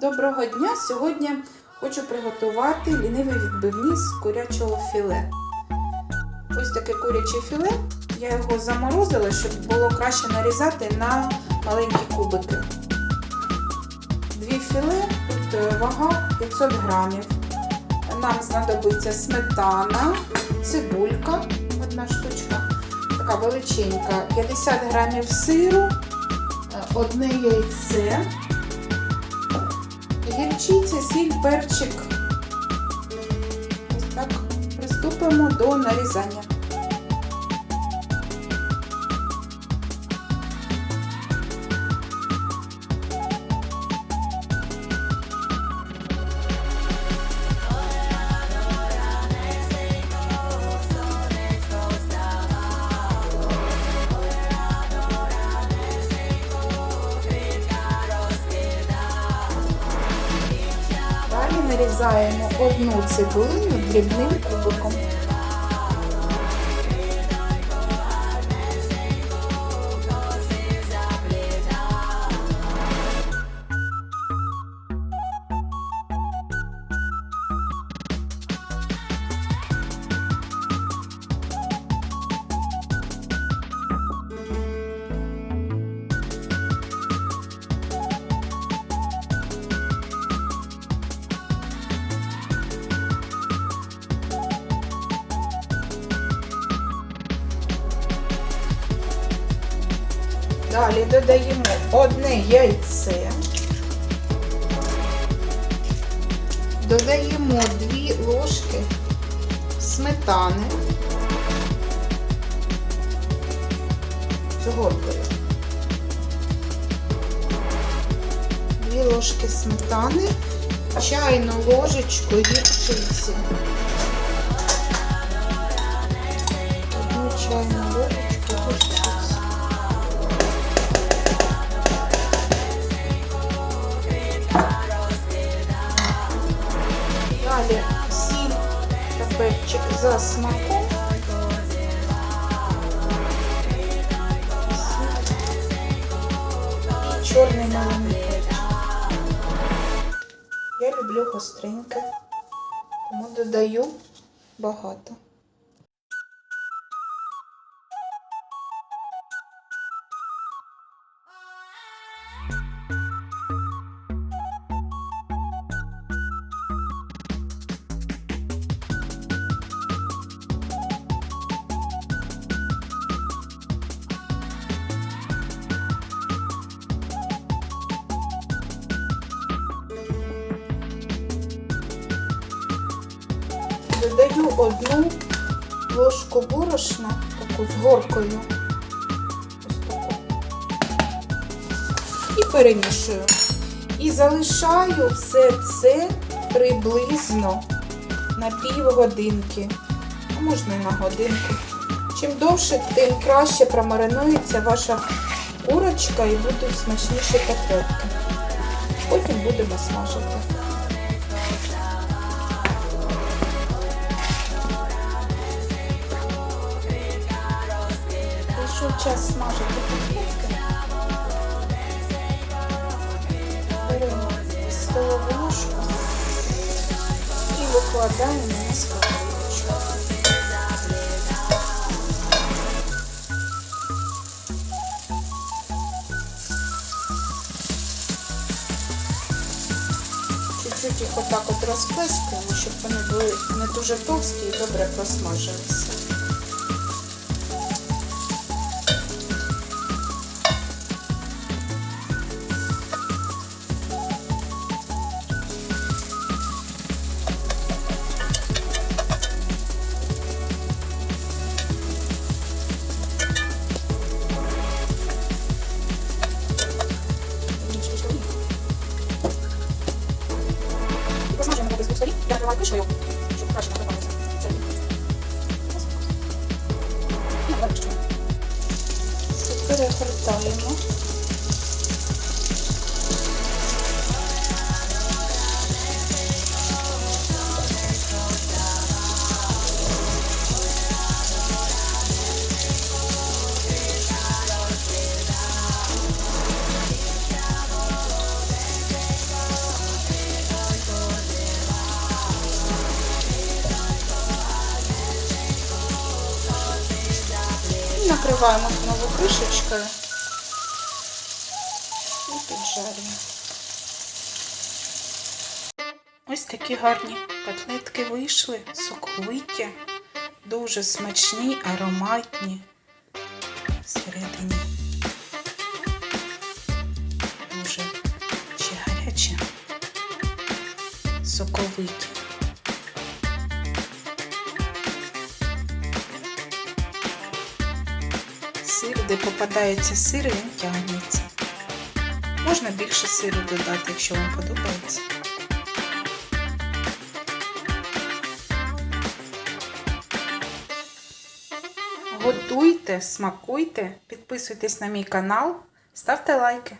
Доброго дня! Сьогодні хочу приготувати ліниві відбивні з курячого філе. Ось таке куряче філе. Я його заморозила, щоб було краще нарізати на маленькі кубики. Дві філе, тут е, вага 500 грамів. Нам знадобиться сметана, цибулька, одна штучка, така величенька, 50 грамів сиру, е, одне яйце. Гірчиця, сіль, перчик. Ось так приступимо до нарізання. Нарізаємо одну цибулину дрібним кубиком. Далі додаємо одне яйце. Додаємо дві ложки сметани з горкою. Дві ложки сметани, чайну ложечку гірчиці. Одну чайну ложечку Далі сіль та перчик за смаком. І чорний маленький. Я люблю гостреньке, тому додаю багато. Додаю одну ложку борошна, таку з горкою. І перемішую. І залишаю все це приблизно на півгодинки, а можна і на годинку. Чим довше, тим краще промаринується ваша курочка і будуть смачніші котлетки. Потім будемо смажити. Час смажити котлетки. Беремо столову ложку і викладаємо на сковорідочку. Чуть-чуть їх отак от розплескуємо, щоб вони були не дуже товсті і добре просмажилися. Накриваю кришкою, щоб краще накривалося. І. Перегортаємо. Накриваємо знову кришечкою і піджарюємо. Ось такі гарні котлетки вийшли, соковиті, дуже смачні, ароматні. Всередині дуже ще гарячі, соковиті. Сир, де попадається сир, він тягнеться. Можна більше сиру додати, якщо вам подобається. Готуйте, смакуйте, підписуйтесь на мій канал, ставте лайки.